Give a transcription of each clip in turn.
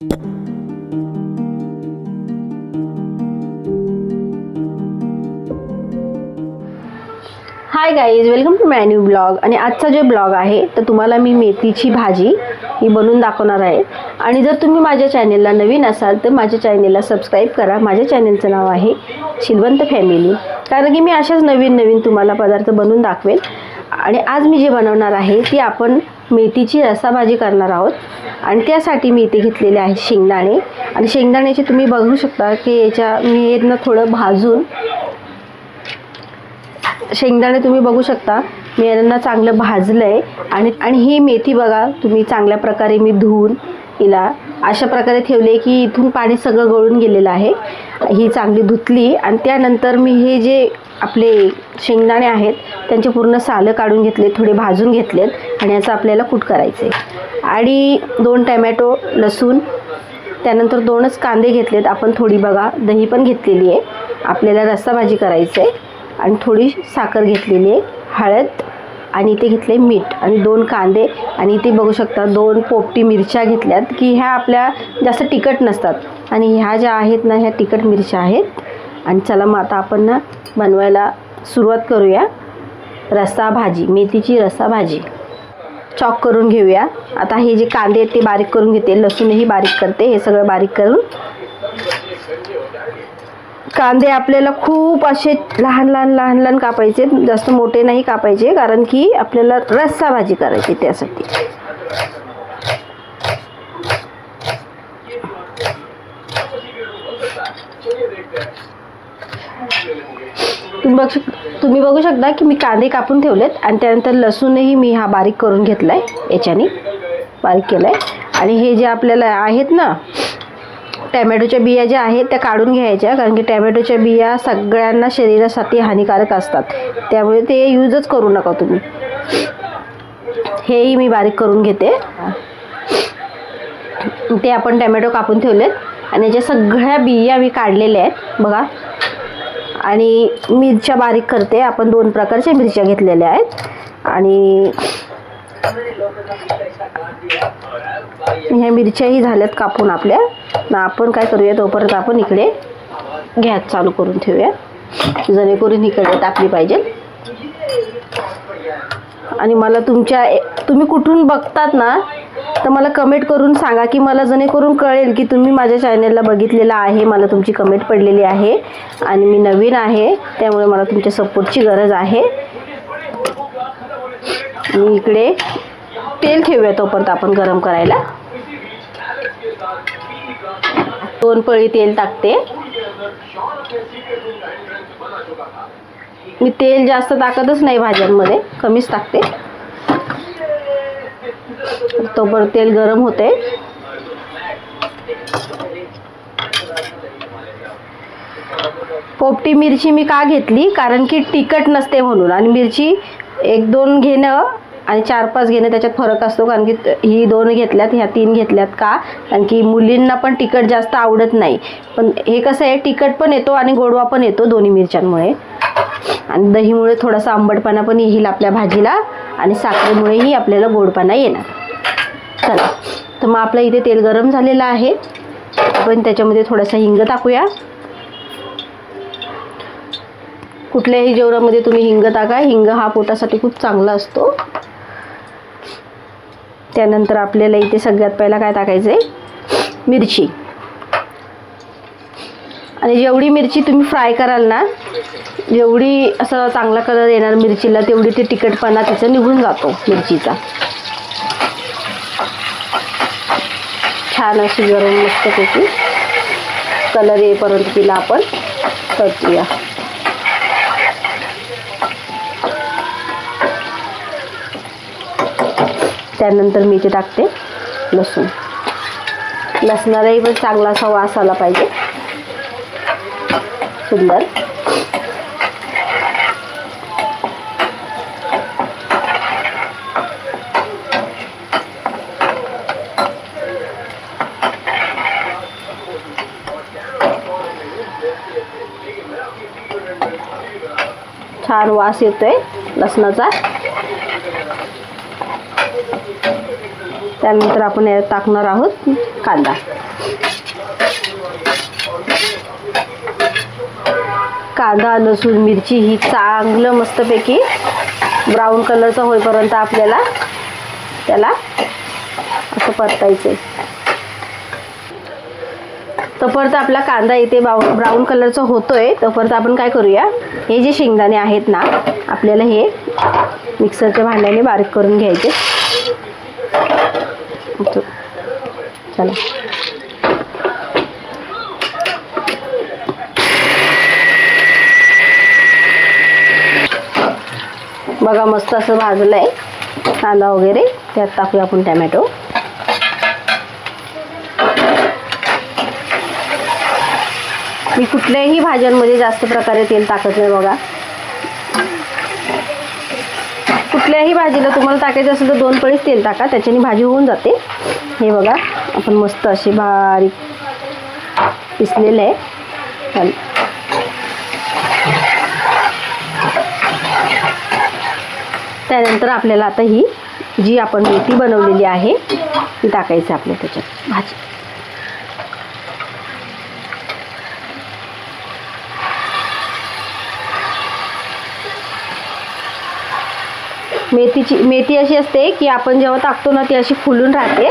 Hi guys welcome to my new blog आणि आजचा जो ब्लॉग आहे तर तुम्हाला मी मेथीची भाजी ही बनवून दाखवणार आहे. आणि जर तुम्ही माझ्या चॅनेलला नवीन असाल तर माझ्या चॅनेलला सबस्क्राईब करा. माझ्या चॅनेलचं नाव आहे शिलवंत फॅमिली कारण की मी अशाच नवीन नवीन तुम्हाला पदार्थ बनवून दाखवेल. आणि आज मी जे बनवणार आहे ती आपण मेथीची रसाभाजी करणार आहोत. आणि त्यासाठी मी इथे घेतलेले आहे शेंगदाणे. आणि शेंगदाण्याचे तुम्ही बघू शकता की याच्या मी हे थोडं भाजून शेंगदाणे तुम्ही बघू शकता. मी यांना चांगलं भाजलं आहे आणि आणि ही मेथी बघा तुम्ही चांगल्या प्रकारे मी धुवून हिला अशा प्रकारे ठेवले की इथून पाणी सगळं गळून गेलेलं आहे. ही चांगली धुतली. आणि त्यानंतर मी हे जे आपले शेंगदाणे आहेत त्यांचे पूर्ण सालं काढून घेतले थोडे भाजून घेतलेत आणि याचं आपल्याला कूट करायचं आहे आणि दोन टॅमॅटो लसूण त्यानंतर दोनच कांदे घेतलेत. आपण थोडी बघा दही पण घेतलेली आहे. आपल्याला रस्सा भाजी करायचं आहे आणि थोडी साखर घेतलेली आहे हळद आणि इथे घेतले मीठ आणि दोन कांदे. आणि इथे बघू शकता दोन पोपटी मिरच्या घेतल्यात की ह्या आपल्या जास्त तिखट नसतात. आणि ह्या ज्या आहेत ना ह्या तिखट मिरच्या आहेत आणि चला मग आता आपण ना बनवायला सुरुवात करूया. रस्सा भाजी मेथीची रस्सा भाजी. चॉक करून घेऊया. आता हे जे कांदे आहेत ते बारीक करून घेते. लसूणही बारीक करते. हे सगळं बारीक करून. कांदे आपल्याला खूप असे लहान लहान लहान लहान कापायचे. जास्त मोठे नाही कापायचे कारण की आपल्याला रस्सा भाजी करायची त्यासाठी. बघ तुम्ही बघू शकता की मी कांदे कापून ठेवलेत आणि त्यानंतर लसूणही मी हा बारीक करून घेतला आहे याच्याने बारीक केला आहे आणि हे जे आपल्याला आहेत ना टॅमॅटोच्या बिया ज्या आहेत त्या काढून घ्यायच्या कारण की टॅमॅटोच्या बिया सगळ्यांना शरीरासाठी हानिकारक असतात. त्यामुळे ते यूजच करू नका तुम्ही. हेही मी बारीक करून घेते. ते आपण टॅमॅटो कापून ठेवलेत. आणि याच्या सगळ्या बिया मी काढलेल्या आहेत बघा आणि मिरच्या बारीक करते. आपण दोन प्रकारच्या मिरच्या घेतलेल्या आहेत. आणि ह्या मिरच्याही झाल्यात कापून आपल्या. ना आपण काय करूया तोपर्यंत आपण इकडे गॅस चालू करून ठेवूया. जेणेकरून इकडे टाकली पाहिजे. आणि मला तुमच्या तुम्ही कुठून बघतात ना तर मला कमेंट करून सांगा की मला जेणेकरून कळेल की तुम्ही माझ्या चॅनलला बघितलेलं आहे मला तुमची कमेंट पडलेली आहे आणि मी नवीन आहे त्यामुळे मला तुमच्या सपोर्टची गरज आहे. मी इकडे तेल ठेवूया तोपर्यंत आपण गरम करायला. दोन पळी तेल टाकते. मी तेल जास्त टाकतच नाही भाज्यांमध्ये कमीच टाकते. तोपर तेल गरम होते. पोपटी मिरची मी का घेतली? कारण की तिखट नसते म्हणून. आणि मिरची एक दोन घेणं आणि चार पाच घेणं त्याच्यात फरक असतो कारण की ही दोन घेतल्यात ह्या तीन घेतल्यात का? कारण की मुलींना पण तिखट जास्त आवडत नाही. पण हे कसं आहे तिखट पण येतो आणि गोडवा पण येतो दोन्ही मिरच्यांमुळे. आणि दहीमुळे थोडासा आंबटपणा पण येईल आपल्या भाजीला आणि साखरेमुळेही आपल्याला गोडपणा येणार. चला तर मग आपलं इथे तेल गरम झालेलं आहे. आपण त्याच्यामध्ये थोडासा हिंग टाकूया. कुठल्याही जेवणामध्ये तुम्ही हिंग टाका. हिंग हा पोटासाठी खूप चांगला असतो. त्यानंतर आपल्याला इथे सगळ्यात पहिला काय टाकायचं आहे मिरची. आणि जेवढी मिरची तुम्ही फ्राय कराल ना जेवढी असं चांगला कलर येणार मिरचीला तेवढी ते तिखटपणा तिचा निघून जातो मिरचीचा. छान अशी गरम मस्तपैकी कलर येईपर्यंत तिला आपण परतूया त्यानंतर मी इथे टाकते लसूण. लसणालाही पण चांगला असा वास आला पाहिजे. सुंदर. छान वास येतोय लसणाचा. त्यानंतर आपण यात टाकणार आहोत कांदा. कांदा लसूण मिरची ही चांगलं मस्तपैकी ब्राऊन कलरचं होईपर्यंत आपल्याला त्याला असं परतायचं तोपर्यंत आपला कांदा इथे बाऊ ब्राऊन कलरचा होतोय. तोपर्यंत आपण काय करूया? हे जे शेंगदाणे आहेत ना आपल्याला हे मिक्सरच्या भांड्याने बारीक करून घ्यायचे. चला. बघा मस्त असं भाजलं आहे कांदा वगैरे. त्यात टाकूया आपण टॅमॅटो. मी कुठल्याही भाज्यांमध्ये जास्त प्रकारे तेल टाकत नाही बघा. कुठल्याही भाजीला तुम्हाला टाकायचं असेल तर दोन पळीच तेल टाका त्याच्याने भाजी होऊन जाते. हे बघा. आपण मस्त अशी बारीक पिसलेले आहे. चालेल त्यानंतर आपल्याला आता ही जी आपण मेथी बनवलेली आहे ती टाकायची आपल्या त्याच्यात. भाजी. मेथीची मेथी अशी असते की आपण जेव्हा टाकतो ना ती अशी फुलून राहते.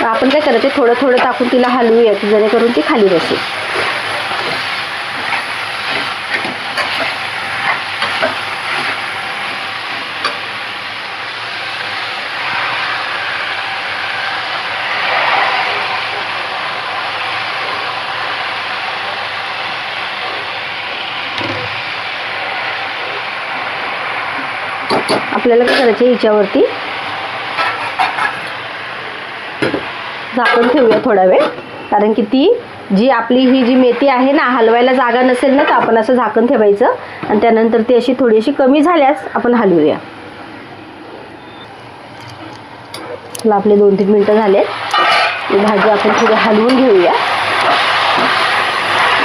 आपण काय करायचं थोडं थोडं टाकून तिला हलवूया जेणेकरून ती खाली बसेल. आपल्याला काय करायचं हिच्यावरती झाकून ठेवूया थोडा वेळ. कारण की ती जी आपली ही जी मेथी आहे ना हलवायला जागा नसेल ना तर आपण असं झाकण ठेवायचं. आणि त्यानंतर ती अशी थोडीशी कमी झाल्यास आपण हलवूया. चला आपले दोन तीन मिनटं झाले भाजी आपण थोडी हलवून घेऊया.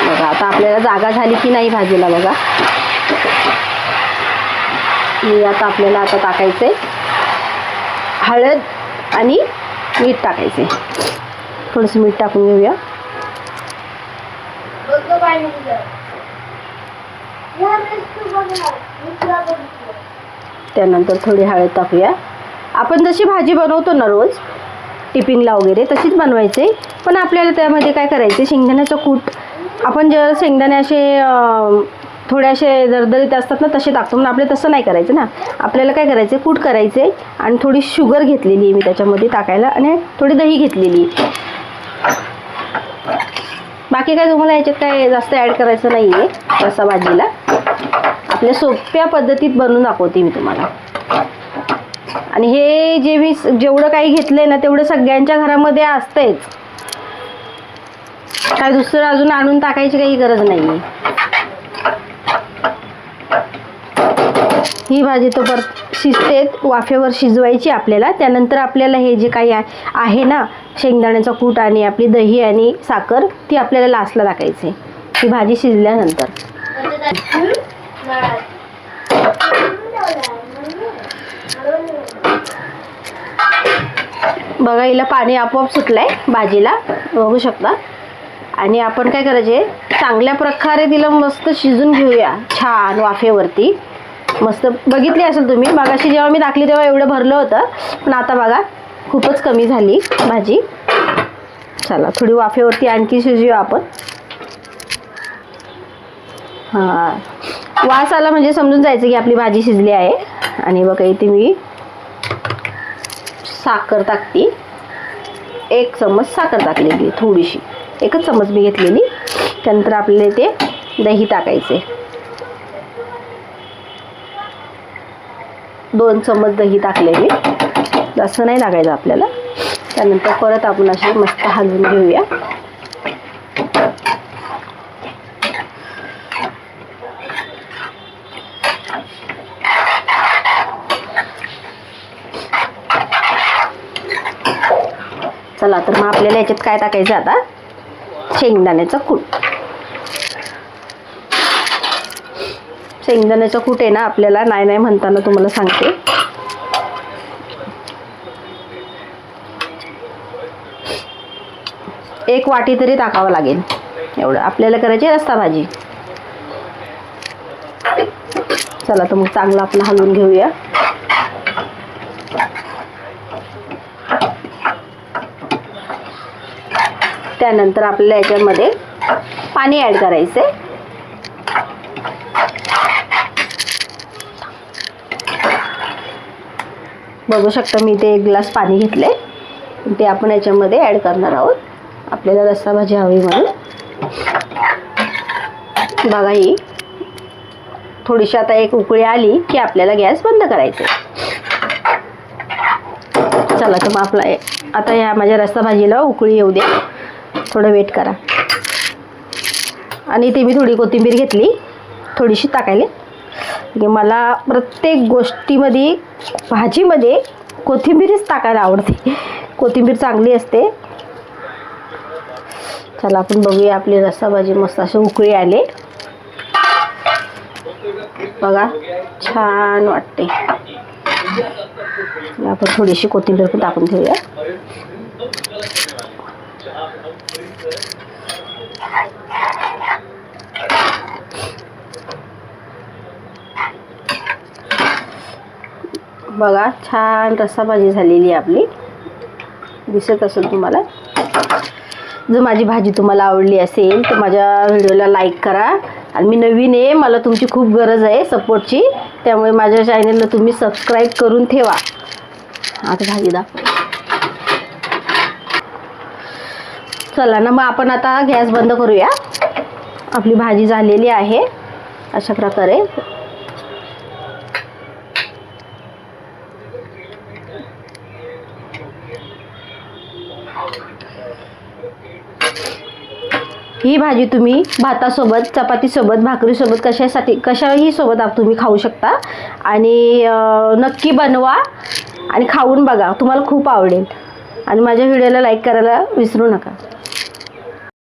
बघा आता आपल्याला जागा झाली की नाही भाजीला बघा. मी आता आपल्याला आता टाकायचं आहे हळद आणि मीठ टाकायचे थोडंसं मीठ टाकून घेऊया. त्यानंतर थोडी हळद टाकूया. आपण जशी भाजी बनवतो ना रोज टिफिनला वगैरे तशीच बनवायचे. पण आपल्याला त्यामध्ये काय करायचे शेंगदाण्याचं कूट. आपण जर शेंगदाणे असे थोड्याशे दरदरीत असतात ना तसे टाकतो. म्हणून आपल्या तसं नाही करायचं ना. आपल्याला काय करायचं कूट करायचे आणि थोडी शुगर घेतलेली आहे मी त्याच्यामध्ये टाकायला आणि थोडी दही घेतलेली आहे. बाकी काय तुम्हाला याच्यात काय जास्त ॲड करायचं नाही आहे रसा भाजीला. आपल्या सोप्या पद्धतीत बनवून दाखवते मी तुम्हाला. आणि हे जे मी जेवढं काही घेतलंय ना तेवढं सगळ्यांच्या घरामध्ये असतंयच. काय दुसरं अजून आणून टाकायची काही गरज नाही आहे ही भाजी तो परत शिजते वाफेवर शिजवायची आपल्याला. त्यानंतर आपल्याला हे जे काही आहे ना शेंगदाण्याचा कूट आणि आपली दही आणि साखर ती आपल्याला लास्टला टाकायची. ती भाजी शिजल्यानंतर. बघा हिला पाणी आपोआप सुटलंय भाजीला. बघू शकता. आणि आपण काय करायचे चांगल्या प्रकारे तिला मस्त शिजून घेऊया छान वाफेवरती. मस्त बघितली असेल तुम्ही. मगाशी जेव्हा मी टाकली तेव्हा एवढं भरलं होतं. पण आता बघा खूपच कमी झाली भाजी. चला थोडी वाफेवरती आणखी शिजूया आपण. हां. वास आला म्हणजे समजून जायचं की आपली भाजी शिजली आहे. आणि बघा इथे मी साखर टाकते. एक चम्मच साखर टाकलेली थोडीशी. एकच चम्मच मी घेतलेली. त्यानंतर आपल्याला इथे दही टाकायचे दोन चम्मच दही टाकले मी जास्त नाही लागायचं आपल्याला. त्यानंतर परत आपण असे मस्त हलवून घेऊया. चला तर मग आपल्याला याच्यात काय टाकायचं आता? शेंगदाण्याचं कूट. शेंगदाण्याचं कूट आहे ना आपल्याला नाही नाही म्हणताना तुम्हाला सांगते. एक वाटी तरी टाकावं लागेल. एवढं. आपल्याला करायची रस्ता भाजी. चला तर मग चांगलं आपलं हलवून घेऊया. त्यानंतर आपल्याला याच्यामध्ये पाणी ॲड करायचं आहे बघू शकता मी ते एक ग्लास पाणी घेतले ते आपण याच्यामध्ये ॲड करणार आहोत. आपल्याला रस्सा भाजी हवी म्हणून. बघा ही. थोडीशी आता एक उकळी आली की आपल्याला गॅस बंद करायचं आहे. चला तर मग आपला हे- आता ह्या माझ्या रस्सा भाजीला उकळी येऊ द्या. थोडं वेट करा. आणि ते मी थोडी कोथिंबीर घेतली. थोडीशी टाकायला. की मला प्रत्येक गोष्टीमध्ये भाजीमध्ये कोथिंबीरच टाकायला आवडते. कोथिंबीर चांगली असते. चला आपण बघूया आपली रस्सा भाजी मस्त अशी उकळी आले. बघा छान वाटते. आपण थोडीशी कोथिंबीर पण टाकून ठेवूया. बघा छान रस्सा भाजी झालेली आहे आपली. दिसत असेल तुम्हाला? जर माझी भाजी तुम्हाला आवडली असेल तर माझ्या व्हिडिओला लाईक करा. आणि मी नवीन आहे मला तुमची खूप गरज आहे सपोर्टची त्यामुळे माझ्या चॅनलला तुम्ही सबस्क्राईब करून ठेवा. आता भाजी दाखव. चला ना मग आपण आता गॅस बंद करूया. आपली भाजी झालेली आहे अशा प्रकारे. ही भाजी तुम्ही भातासोबत चपातीसोबत भाकरीसोबत कशासाठी कशाही सोबत तुम्ही खाऊ शकता. आणि नक्की बनवा आणि खाऊन बघा. तुम्हाला खूप आवडेल. आणि माझ्या व्हिडिओला लाईक करायला विसरू नका.